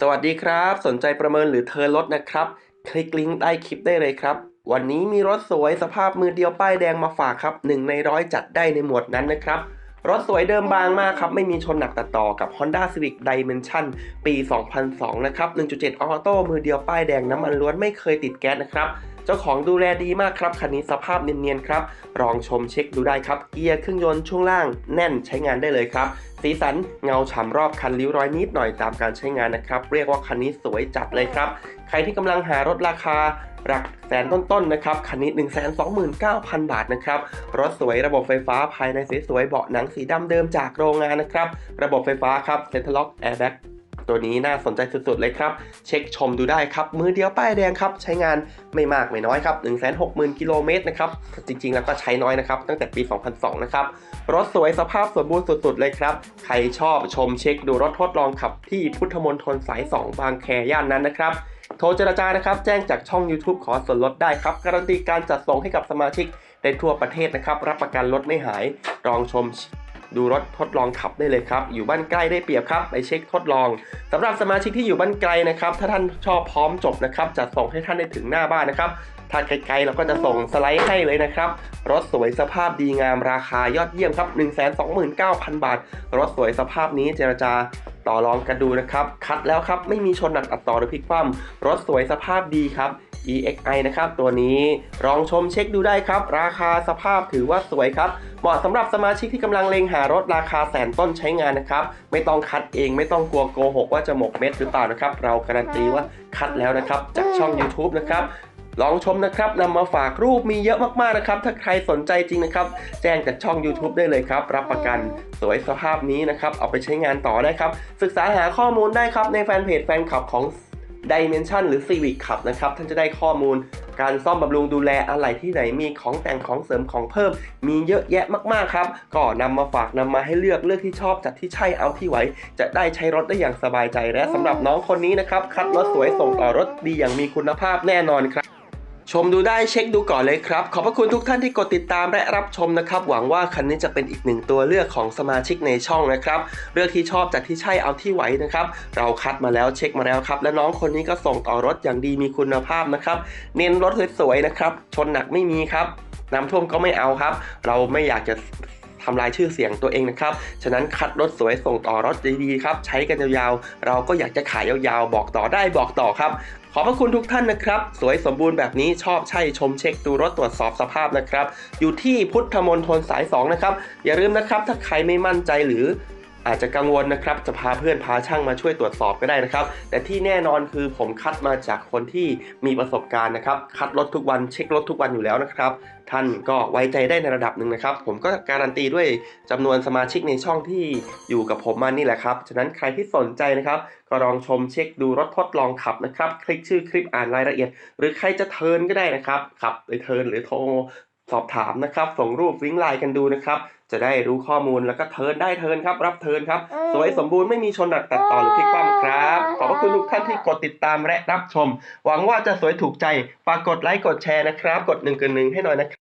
สวัสดีครับ สนใจประเมินหรือเทิร์นรถนะครับ คลิกลิงก์ใต้คลิปได้เลยครับ วันนี้มีรถสวยสภาพมือเดียวป้ายแดงมาฝากครับหนึ่งในร้อยจัดได้ในหมวดนั้นนะครับ รถสวยเดิมบางมากครับ ไม่มีชนหนักตัดต่อกับ Honda Civic Dimension ปี 2002 นะครับ 1.7 ออโต้มือเดียวป้ายแดงน้ำมันล้วนไม่เคยติดแก๊สนะครับ เจ้าของดูแลดีมากครับคันนี้สภาพเนียนๆครับลองชมเช็คดูได้ครับ เกียร์เครื่องยนต์ช่วงล่างแน่นใช้งานได้เลยครับสีสันเงาฉ่ำรอบคันริ้วรอยนิดหน่อยตามการใช้งานนะครับ เรียกว่าคันนี้สวยจัดเลยครับ ใครที่กำลังหารถราคาหลักแสนต้นๆนะครับ คันนี้ 129,000 บาทนะครับ รถสวยระบบไฟฟ้าภายในสวยๆเบาะหนังสีดำเดิมจากโรงงานนะครับ ระบบไฟฟ้าครับเซ็นทรัลล็อกแอร์แบ็ก ตัวนี้น่าสนใจสุดๆเลยครับ เช็คชมดูได้ครับ มือเดียวป้ายแดงครับ ใช้งานไม่มากไม่น้อยครับ 160,000 กิโลเมตรนะครับ จริงๆ แล้วก็ใช้น้อยนะครับ ตั้งแต่ปี 2002 นะครับ รถสวยสภาพสมบูรณ์สุดๆ เลยครับ ใครชอบชมเช็คดูรถทดลองขับที่พุทธมณฑลสาย 2 บางแคย่านนั้นนะครับโทรเจรจานะครับ แจ้งจากช่อง YouTube ขอส่วนลดได้ครับ การันตีการจัดส่งให้กับสมาชิกได้ทั่วประเทศนะครับ รับประกันรถไม่หายลองชม ดูรถทดลองขับได้เลยครับ อยู่บ้านใกล้ได้เปรียบครับ ไปเช็คทดลองสำหรับสมาชิกที่อยู่บ้านไกลนะครับ ถ้าท่านชอบพร้อมจบนะครับจะส่งให้ท่านได้ถึงหน้าบ้านนะครับ ถ้าไกลๆเราก็จะส่งสไลด์ให้เลยนะครับ รถสวยสภาพดีงามราคายอดเยี่ยมครับ 129,000 บาท รถสวยสภาพนี้เจรจาต่อรองกันดูนะครับ คัดแล้วครับ ไม่มีชนหนักอัดต่อหรือพลิกคว่ำรถสวยสภาพดีครับ EXI นะครับตัวนี้ลองชมเช็คดูได้ครับ ราคาสภาพถือว่าสวยครับ เหมาะสำหรับสมาชิกที่กำลังเลงหารถราคาแสนต้นใช้งานนะครับ ไม่ต้องคัดเองไม่ต้องกลัวโกหกว่าจะหมกเม็ดหรือเปล่านะครับ เราการันตีว่าคัดแล้วนะครับ จากช่อง YouTube นะครับ ลองชมนะครับนำมาฝากรูปมีเยอะมากๆนะครับ ถ้าใครสนใจจริงนะครับ แจ้งจากช่อง YouTube ได้เลยครับ รับประกันสวยสภาพนี้นะครับ เอาไปใช้งานต่อได้ครับ ศึกษาหาข้อมูลได้ครับ ในแฟนเพจแฟนคลับของ Dimension หรือ Civic ขับนะครับ ท่านจะได้ข้อมูลการซ่อมบำรุงดูแลอะไรที่ไหนมีของแต่งของเสริมของเพิ่ม มีเยอะแยะมากๆครับก็นำมาฝากนำมาให้เลือกเลือกที่ชอบจัดที่ใช่เอาที่ไหวจะได้ใช้รถได้อย่างสบายใจและสำหรับน้องคนนี้นะครับ คัดรถสวยส่งต่อรถดีอย่างมีคุณภาพแน่นอนครับ ชมดูได้เช็คดูก่อนเลยครับ ขอบพระคุณทุกท่านที่กดติดตามและรับชมนะครับ หวังว่าคันนี้จะเป็นอีกหนึ่งตัวเลือกของสมาชิกในช่องนะครับ เลือกที่ชอบจากที่ใช่เอาที่ไหวนะครับ เราคัดมาแล้วเช็คมาแล้วครับ และน้องคนนี้ก็ส่งต่อรถอย่างดีมีคุณภาพนะครับ เน้นรถสวยๆนะครับ ชนหนักไม่มีครับน้ำท่วมก็ไม่เอาครับ เราไม่อยากจะ ทำลายชื่อเสียงตัวเองนะครับ ฉะนั้นคัดรถสวยส่งต่อรถดีๆครับใช้กันยาวๆ เราก็อยากจะขายยาวๆ บอกต่อได้บอกต่อครับ ขอบพระคุณทุกท่านนะครับ สวยสมบูรณ์แบบนี้ชอบใช่ชมเช็คดูรถตรวจสอบสภาพนะครับ อยู่ที่พุทธมณฑลสาย 2 นะครับ อย่าลืมนะครับ ถ้าใครไม่มั่นใจหรือ อาจจะกังวลนะครับจะพาเพื่อนพาช่างมาช่วยตรวจสอบก็ได้นะครับ แต่ที่แน่นอนคือผมคัดมาจากคนที่มีประสบการณ์นะครับคัดรถทุกวันเช็ครถทุกวันอยู่แล้วนะครับ ท่านก็ไว้ใจได้ในระดับหนึ่งนะครับ ผมก็การันตีด้วยจำนวนสมาชิกในช่องที่อยู่กับผมมานี่แหละครับฉะนั้นใครที่สนใจนะครับ ก็ลองชมเช็คดูรถทดลองขับนะครับ คลิกชื่อคลิปอ่านรายละเอียด หรือใครจะเทินก็ได้นะครับขับไปเทินหรือโทร สอบถามนะครับ ส่งรูปวิงไลน์กันดูนะครับ จะได้รู้ข้อมูลแล้วก็เทิร์นได้เทิร์นครับ รับเทิร์นครับ สวยสมบูรณ์ไม่มีชนหนักตัดต่อหรือพลิกคว่ำครับ ขอบพระคุณทุกท่านที่กดติดตามและรับชม หวังว่าจะสวยถูกใจฝากกดไลค์กดแชร์นะครับ กดหนึ่งกันหนึ่งให้หน่อยนะครับ